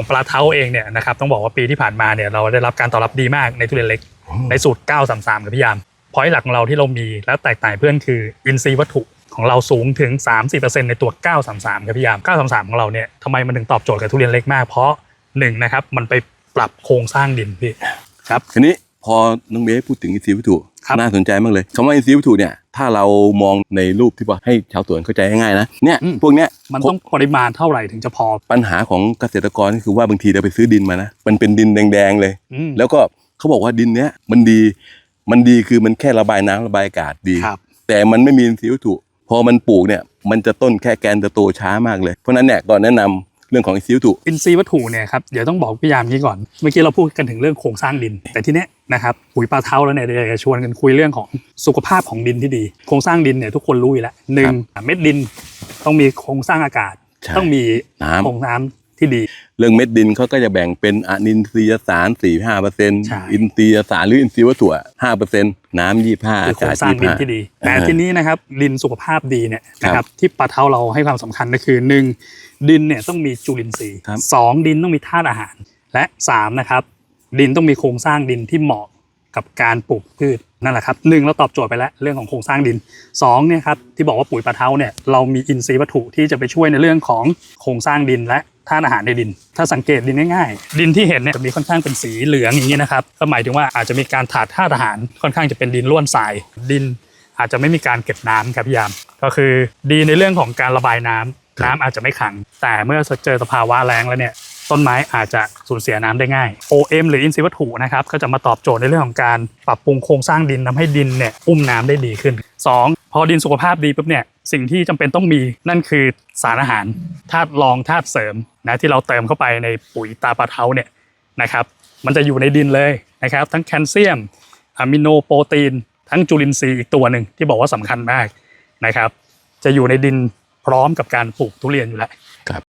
ของปลาเท้าเองเนี่ยนะครับต้องบอกว่าปีที่ผ่านมาเนี่ยเราได้รับการตอบรับดีมากในทุเรียนเล็กในสูตร 933กับพี่ยามพอยต์หลักของเราที่เรามีแล้วแตกต่างเพื่อนคืออินทรีย์วัตถุของเราสูงถึง 30%ในตัว 933ครับพี่ยาม 933 ของเราเนี่ยทำไมมันถึงตอบโจทย์กับทุเรียนเล็กมากเพราะหนึ่งนะครับมันไปปรับโครงสร้างดินพี่ครับทีนี้ พอน้องเบสพูดถึงอินทรีย์วัตถุครับน่าสนใจมากเลยคำว่าอินทรีย์วัตถุเนี่ยถ้าเรามองในรูปที่ว่าให้ชาวสวนเข้าใจง่ายๆนะเนี่ยพวกเนี้ยมันต้องปริมาณเท่าไหร่ถึงจะพอ ปัญหาของเกษตรกรก็คือว่าบางทีเราไปซื้อดินมานะมันเป็นดินแดงๆเลยอืมแล้วก็เขาบอกว่าดินเนี้ยมันดีมันดีคือมันแค่ระบายน้ำระบายอากาศดีครับแต่มันไม่มีอินทรีย์วัตถุพอมันปลูกเนี่ยมันจะต้นแค่แกนจะโตช้ามากเลย เพราะฉะนั้นเนี่ยก่อนแนะนำ เรื่องของอินทรีย์วัตถุอินทรีย์วัตถุเนี่ยครับเดี๋ยวต้องบอกพี่ยามนี้ก่อน เมื่อกี้เราพูดกันถึงเรื่องโครงสร้างดิน แต่ทีเนี้ยนะครับปุ๋ยปลาเท้าแล้วเนี่ยเดี๋ยวจะชวนกันคุยเรื่องของสุขภาพของดินที่ดี โครงสร้างดินเนี่ยทุกคนรู้อยู่แล้วหนึ่งเม็ดดินต้องมีโครงสร้างอากาศใช่ต้องมีน้ำโครงน้ำ ที่ดี เรื่องเม็ดดินเขาก็จะแบ่งเป็นอนินทรียสารสี่ห้าเปอร์เซ็นต์ใช่ อินทรียสารหรืออินทรีย์วัตถุห้าเปอร์เซ็นต์น้ำยี่ห้าคือโครงสร้างดินที่ดี แต่ทีนี้นะครับดินสุขภาพดีเนี่ยนะครับที่ปลาเท้าเราให้ความสำคัญก็คือหนึ่งดินเนี่ยต้องมีจุลินทรีย์สองดินต้องมีธาตุอาหาร และสามนะครับดินต้องมีโครงสร้างดินที่เหมาะกับการปลูกพืชนั่นแหละครับหนึ่งเราตอบโจทย์ไปแล้วเรื่องของโครงสร้างดินสองเนี่ยครับที่บอกว่าปุ๋ยปลาเท้าเนี่ยเรามีอินทรีย์วัตถุที่จะไปช่วยในเรื่องของโครงสร้างดินและ ธาตุอาหารในดิน ถ้าสังเกตดินง่ายๆ ดินที่เห็นเนี่ยจะมีค่อนข้างเป็นสีเหลืองอย่างนี้นะครับก็หมายถึงว่าอาจจะมีการถาดธาตุอาหารค่อนข้างจะเป็นดินล้วนทรายดินอาจจะไม่มีการเก็บน้ำครับพี่ยาม ก็คือดีในเรื่องของการระบายน้ำน้ำอาจจะไม่ขัง แต่เมื่อเจอสภาวะแล้งแล้วเนี่ยต้นไม้อาจจะสูญเสียน้ำได้ง่าย OM หรืออินทรีย์วัตถุนะครับก็จะมาตอบโจทย์ในเรื่องของการปรับปรุงโครงสร้างดินทำให้ดินเนี่ยอุ้มน้ำได้ดีขึ้น 2. พอดินสุขภาพดีปุ๊บเนี่ย สิ่งที่จำเป็นต้องมีนั่นคือสารอาหารธาตุรองธาตุเสริมนะที่เราเติมเข้าไปในปุ๋ยตาปลาเท้าเนี่ยนะครับ มันจะอยู่ในดินเลยนะครับ ทั้งแคลเซียมอะมิโนโปรตีน ทั้งจุลินทรีย์อีกตัวหนึ่งที่บอกว่าสำคัญมากนะครับ จะอยู่ในดินพร้อมกับการปลูกทุเรียนอยู่แล้ว